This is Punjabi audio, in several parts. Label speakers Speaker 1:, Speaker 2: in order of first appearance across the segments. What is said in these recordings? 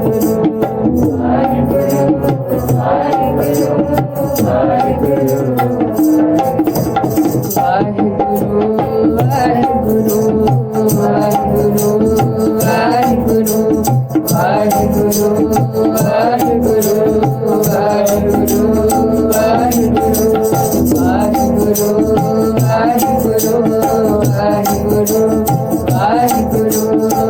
Speaker 1: Guru, Hari Guru,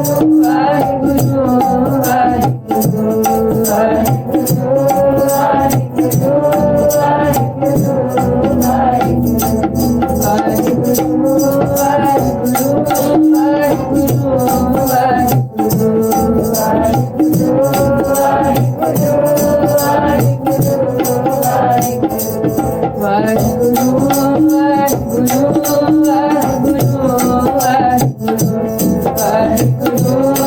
Speaker 1: Guru, Guru, Guru. Hare Guru